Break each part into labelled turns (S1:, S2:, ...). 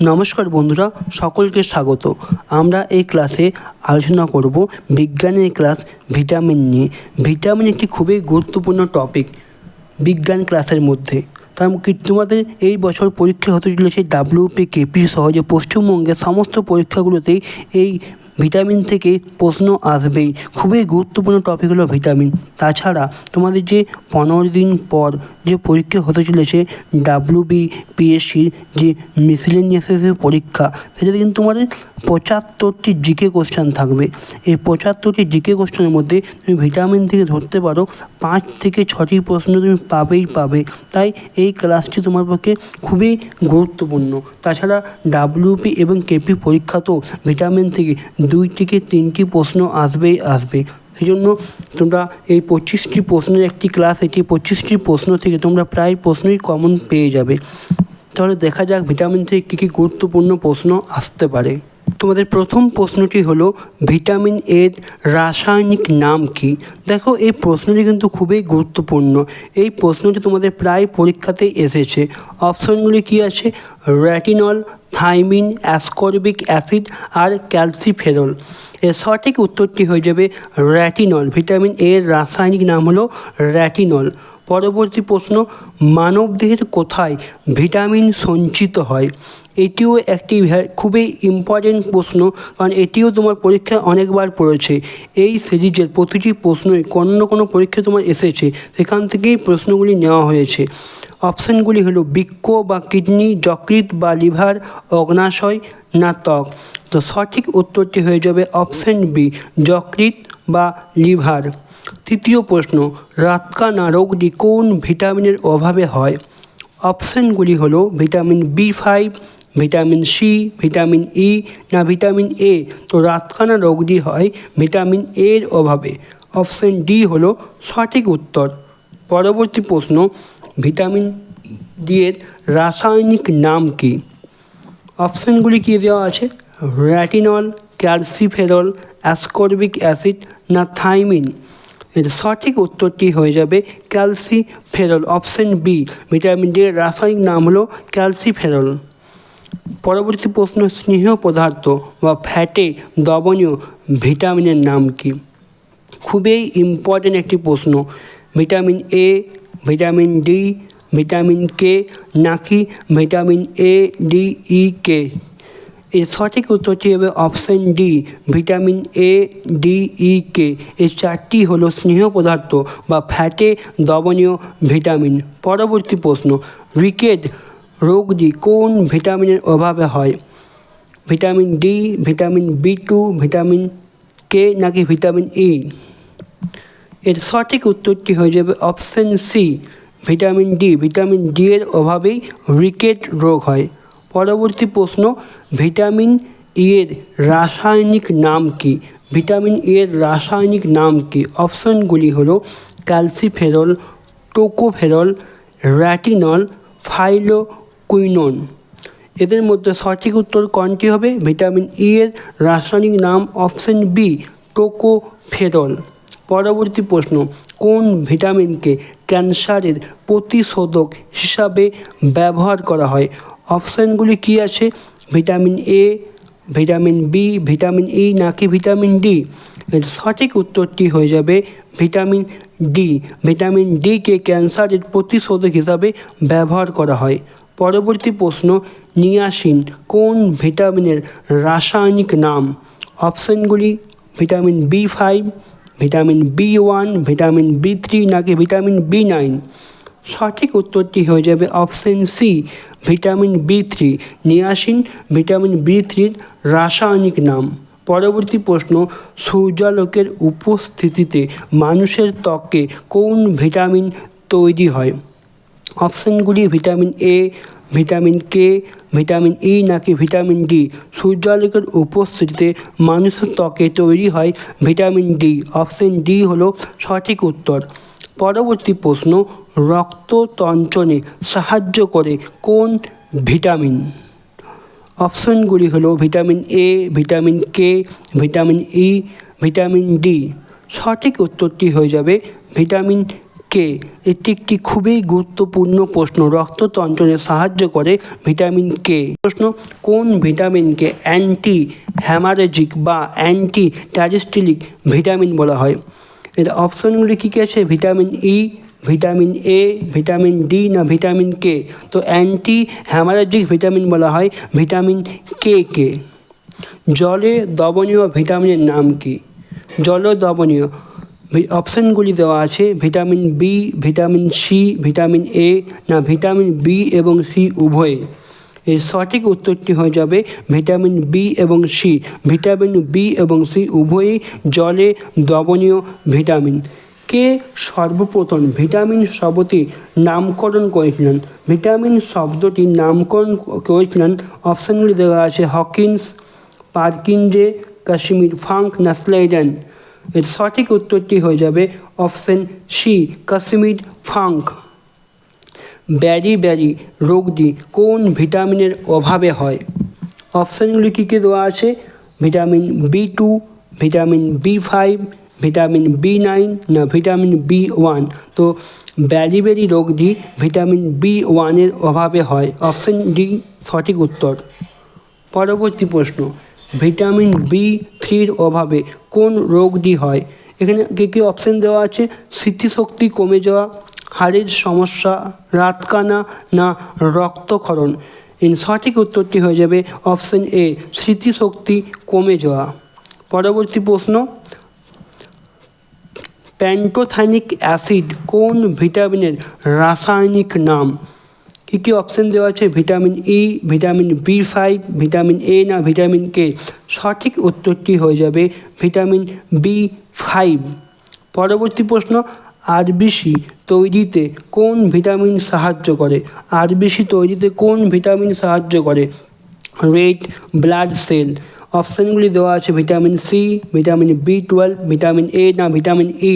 S1: নমস্কার বন্ধুরা, সকলকে স্বাগত। আমরা এই ক্লাসে আলোচনা করব বিজ্ঞানের ক্লাস ভিটামিন নিয়ে। ভিটামিন একটি খুবই গুরুত্বপূর্ণ টপিক বিজ্ঞান ক্লাসের মধ্যে। তার কি তোমাদের এই বছর পরীক্ষা হতে চলেছে ডাব্লিউপি কেপি সহজে পশ্চিমবঙ্গের সমস্ত পরীক্ষাগুলোতেই এই ভিটামিন থেকে প্রশ্ন আসবেই। খুবই গুরুত্বপূর্ণ টপিক হলো ভিটামিন। তাছাড়া তোমাদের যে পনেরো দিন পর যে পরীক্ষা হতে চলেছে ডাব্লিউবি পিএসসির যে মিসলেনিয়াসের পরীক্ষা, সেটাতে কিন্তু তোমাদের পঁচাত্তরটি জিকে কোশ্চেন থাকবে। এই পঁচাত্তরটি জিকে কোশ্চেনের মধ্যে তুমি ভিটামিন থেকে ধরতে পারো, পাঁচ থেকে ছটি প্রশ্ন তুমি পাবেই পাবে। তাই এই ক্লাসটি তোমার পক্ষে খুবই গুরুত্বপূর্ণ। তাছাড়া ডাব্লিউপি এবং কেপি পরীক্ষা তো ভিটামিন থেকে দুই থেকে তিনটি প্রশ্ন আসবেই আসবে। সেই জন্য তোমরা এই পঁচিশটি প্রশ্নের একটি ক্লাস এটি পঁচিশটি প্রশ্ন থেকে তোমরা প্রায় প্রশ্নই কমন পেয়ে যাবে। তাহলে দেখা যাক ভিটামিন থেকে কী কী গুরুত্বপূর্ণ প্রশ্ন আসতে পারে। তোমাদের প্রথম প্রশ্নটি হলো, ভিটামিন এর রাসায়নিক নাম কি? দেখো, এই প্রশ্নটি কিন্তু খুবই গুরুত্বপূর্ণ। এই প্রশ্নটি তোমাদের প্রায় পরীক্ষাতেই এসেছে। অপশনগুলি কি আছে? র্যাটিনল থাইমিন, অ্যাসকর্বিক অ্যাসিড আর ক্যালসিফেরল। এর সঠিক উত্তরটি হয়ে যাবে র্যাটিনল ভিটামিন এর রাসায়নিক নাম হলো র্যাটিনল পরবর্তী প্রশ্ন, মানবদেহের কোথায় ভিটামিন সঞ্চিত হয়? এটিও একটি খুবই ইম্পর্টেন্ট প্রশ্ন, কারণ এটিও তোমার পরীক্ষায় অনেকবার পড়েছে। এই সিরিজের প্রতিটি প্রশ্নই কোনো কোনো পরীক্ষা তোমার এসেছে, সেখান থেকেই প্রশ্নগুলি নেওয়া হয়েছে। অপশানগুলি হলো বৃক্ষ বা কিডনি যকৃত বা লিভার, অগ্নাশয় না ত্বক তো সঠিক উত্তরটি হয়ে যাবে অপশান বি যকৃত বা লিভার। তৃতীয় প্রশ্ন, রাতকানা রোগটি কোন ভিটামিনের অভাবে হয়? অপশানগুলি হলো vitamin B five vitamin C vitamin E না ভিটামিন এ তো রাতকানা রোগটি হয় ভিটামিন এর অভাবে। অপশান ডি হলো সঠিক উত্তর। পরবর্তী প্রশ্ন, ভিটামিন ডি এর রাসায়নিক নাম কি? অপশানগুলি কি দেওয়া আছে? র্যাটিনল ক্যালসিফেরল অ্যাসকর্বিক অ্যাসিড না থাইমিন এর সঠিক উত্তরটি হয়ে যাবে? ক্যালসি calciferol option B. Vitamin D এর রাসায়নিক নাম হলো ক্যালসিফেরল। পরবর্তী প্রশ্ন, স্নেহ পদার্থ বা ফ্যাটে দ্রবণীয় ভিটামিনের নাম কি? খুবই ইম্পর্টেন্ট একটি প্রশ্ন। Vitamin A, vitamin D, vitamin K নাকি vitamin A, D, E, K? এর সঠিক উত্তরটি হবে option D, vitamin A, D, E, K. এই চারটি হলো স্নেহ পদার্থ বা ফ্যাটে দ্রবণীয় ভিটামিন। পরবর্তী প্রশ্ন, রিকেট রোগটি কোন ভিটামিনের অভাবে হয়? Vitamin D, vitamin B two, vitamin K নাকি ভিটামিন ই? এর সঠিক উত্তরটি হয়ে যাবে option C, vitamin D. Vitamin D এর অভাবেই রিকেট রোগ হয়। পরবর্তী প্রশ্ন, ভিটামিন ই এর রাসায়নিক নাম কি? ভিটামিন ই এর রাসায়নিক নাম কি? অপশনগুলি হলো ক্যালসিফেরল, টোকোফেরল র্যাটিনল ফাইলোকুইনোন। এদের মধ্যে সঠিক উত্তর কোনটি হবে? ভিটামিন ই এর রাসায়নিক নাম অপশন বি টোকোফেরল। পরবর্তী প্রশ্ন, কোন ভিটামিনকে ক্যান্সারের প্রতিশোধক হিসাবে ব্যবহার করা হয়? অপশানগুলি কি আছে? Vitamin A vitamin B vitamin E নাকি ভিটামিন ডি এর সঠিক উত্তরটি হয়ে যাবে ভিটামিন ডি ভিটামিন ডিকে ক্যান্সারের প্রতিশোধক হিসাবে ব্যবহার করা হয়। পরবর্তী প্রশ্ন, নিয়াসিন কোন ভিটামিনের রাসায়নিক নাম? অপশানগুলি vitamin B five vitamin B one vitamin B three নাকি ভিটামিন বি নাইন সঠিক উত্তরটি হয়ে যাবে option C, vitamin B three niacin, vitamin B থ্রির রাসায়নিক নাম। পরবর্তী প্রশ্ন, সূর্যালোকের উপস্থিতিতে মানুষের ত্বকে কোন ভিটামিন তৈরি হয়? অপশানগুলি vitamin A vitamin K vitamin E নাকি ভিটামিন ডি সূর্যালোকের উপস্থিতিতে মানুষের ত্বকে তৈরি হয় ভিটামিন ডি অপশন ডি হলো সঠিক উত্তর। পরবর্তী প্রশ্ন রক্ততঞ্চনে সাহায্য করে কোন ভিটামিন? অপশনগুলি হলো vitamin A vitamin K vitamin E vitamin D সঠিক উত্তরটি হয়ে যাবে ভিটামিন কে এটি একটি খুবই গুরুত্বপূর্ণ প্রশ্ন। রক্ত রক্ততন্ত্রে সাহায্য করে ভিটামিন কে প্রশ্ন, কোন ভিটামিনকে অ্যান্টি হ্যামারেজিক বা অ্যান্টি ট্যারিস্টিলিক ভিটামিন বলা হয়? এর অপশনগুলি কী কী আছে? Vitamin E vitamin A vitamin D না ভিটামিন কে তো অ্যান্টি হ্যামারেজিক ভিটামিন বলা হয় ভিটামিন কে কে। জলে দ্রবণীয় ভিটামিনের নাম কি? জলে দ্রবণীয় অপশানগুলি দেওয়া আছে, vitamin B vitamin C vitamin A না ভিটামিন বি এবং সি উভয়ে। এর সঠিক উত্তরটি হয়ে যাবে ভিটামিন বি এবং সি ভিটামিন বি এবং সি উভয়ই জলে দ্রবণীয় ভিটামিন। কে সর্বপ্রথম ভিটামিন শব্দটি নামকরণ করেছিলেন? ভিটামিন শব্দটি নামকরণ করেছিলেন অপশানগুলি দেওয়া আছে হকিন্স পার্কিনজে কাশ্মীর ফাঙ্ক নাসলাইডেন এর সঠিক উত্তরটি হয়ে যাবে option C Casimir Funk beriberi রোগটি কোন ভিটামিনের অভাবে হয়? অপশানগুলি কী কী দেওয়া আছে? Vitamin B two vitamin B five vitamin B nine না ভিটামিন বি ওয়ান তো ব্যারি রোগটি ভিটামিন বি ওয়ানের অভাবে হয়। অপশান ডি, সঠিক উত্তর। পরবর্তী প্রশ্ন, ভিটামিন বি থ্রির অভাবে কোন রোগটি হয়? এখানে কী কী অপশান দেওয়া আছে? স্মৃতিশক্তি কমে যাওয়া, হাড়ের সমস্যা, রাতকানা না রক্তক্ষরণ? এর সঠিক উত্তরটি হয়ে যাবে অপশান এ স্মৃতিশক্তি কমে যাওয়া। পরবর্তী প্রশ্ন প্যান্টোথানিক অ্যাসিড কোন ভিটামিনের রাসায়নিক নাম? কী কী অপশান দেওয়া আছে? Vitamin E vitamin B five vitamin A না, ভিটামিন কে সঠিক উত্তরটি হয়ে যাবে ভিটামিন বি ফাইভ পরবর্তী প্রশ্ন, আরবিসি তৈরিতে কোন ভিটামিন সাহায্য করে? আরবিসি তৈরিতে কোন ভিটামিন সাহায্য করে? Red blood cell. অপশানগুলি দেওয়া আছে, vitamin C vitamin B twelve vitamin A না, ভিটামিন ই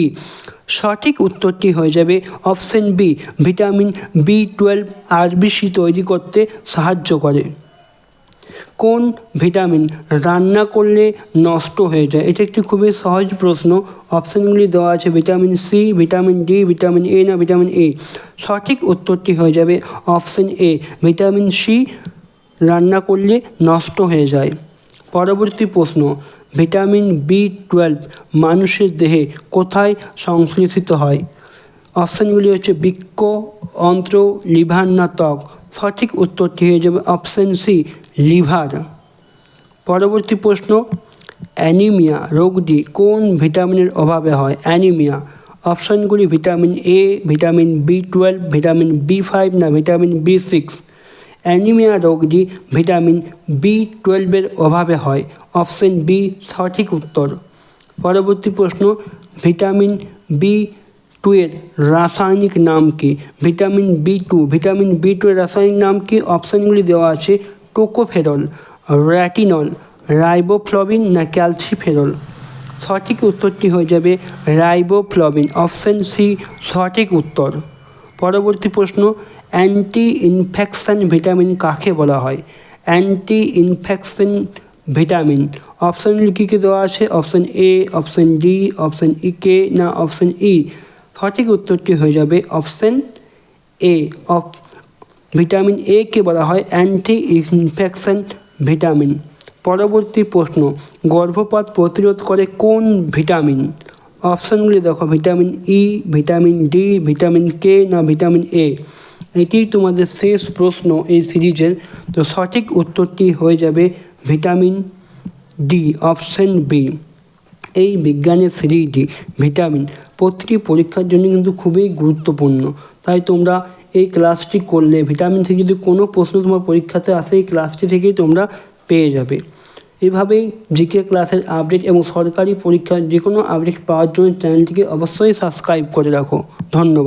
S1: সঠিক উত্তরটি হয়ে যাবে option B vitamin B twelve RBC তৈরি করতে সাহায্য করে। কোন ভিটামিন রান্না করলে নষ্ট হয়ে যায়? এটা একটি খুবই সহজ প্রশ্ন। অপশানগুলি দেওয়া আছে, vitamin C vitamin D vitamin A না, ভিটামিন এ সঠিক উত্তরটি হয়ে যাবে অপশান এ ভিটামিন সি রান্না করলে নষ্ট হয়ে যায়। পরবর্তী প্রশ্ন, ভিটামিন বি টুয়েলভ মানুষের দেহে কোথায় সংশ্লেষিত হয়? অপশানগুলি হচ্ছে বৃক্ক, অন্ত্র, লিভার না ত্বক। সঠিক উত্তরটি হয়ে যাবে অপশান সি লিভার। পরবর্তী প্রশ্ন, অ্যানিমিয়া রোগটি কোন ভিটামিনের অভাবে হয়? Anaemia. অপশানগুলি vitamin A vitamin B twelve vitamin B five না ভিটামিন বি সিক্স অ্যানিমিয়া রোগটি ভিটামিন বি টুয়েলভের অভাবে হয়। অপশন বি, সঠিক উত্তর। পরবর্তী প্রশ্ন, ভিটামিন বি টু এর রাসায়নিক নাম কি? Vitamin B two, vitamin B two এর রাসায়নিক নাম কি? অপশানগুলি দেওয়া আছে, টোকোফেরল র্যাটিনল রাইবোফ্লবিন না ক্যালসিফেরল। সঠিক উত্তরটি হয়ে যাবে রাইবোফ্লবিন। অপশান সি, সঠিক উত্তর। পরবর্তী প্রশ্ন অ্যান্টি ইনফেকশন ভিটামিন কাকে বলা হয়? অ্যান্টি ইনফেকশন ভিটামিন অপশানগুলি কী কী দেওয়া আছে? Option A option D option E K না অপশান ই সঠিক উত্তরটি হয়ে যাবে অপশান এ ভিটামিন এ কে বলা হয় অ্যান্টি ইনফেকশন ভিটামিন পরবর্তী প্রশ্ন, গর্ভপাত প্রতিরোধ করে কোন ভিটামিন অপশানগুলি দেখো vitamin E vitamin D vitamin K না ভিটামিন এ এটি তোমাদের শেষ প্রশ্ন এই সিরিজের। তো সঠিক উত্তরটি হয়ে যাবে ভিটামিন ডি, অপশান বি। এই বিজ্ঞানের সিরিজটি ভিটামিন প্রতিটি পরীক্ষার জন্য কিন্তু খুবই গুরুত্বপূর্ণ। তাই তোমরা এই ক্লাসটি করলে ভিটামিন থেকে যদি কোনো প্রশ্ন তোমার পরীক্ষাতে আসে, এই ক্লাসটি থেকেই তোমরা পেয়ে যাবে। এভাবেই জিকে ক্লাসের আপডেট এবং সরকারি পরীক্ষার যে কোনো আপডেট পাওয়ার জন্য চ্যানেলটিকে অবশ্যই সাবস্ক্রাইব করে রাখো। ধন্যবাদ।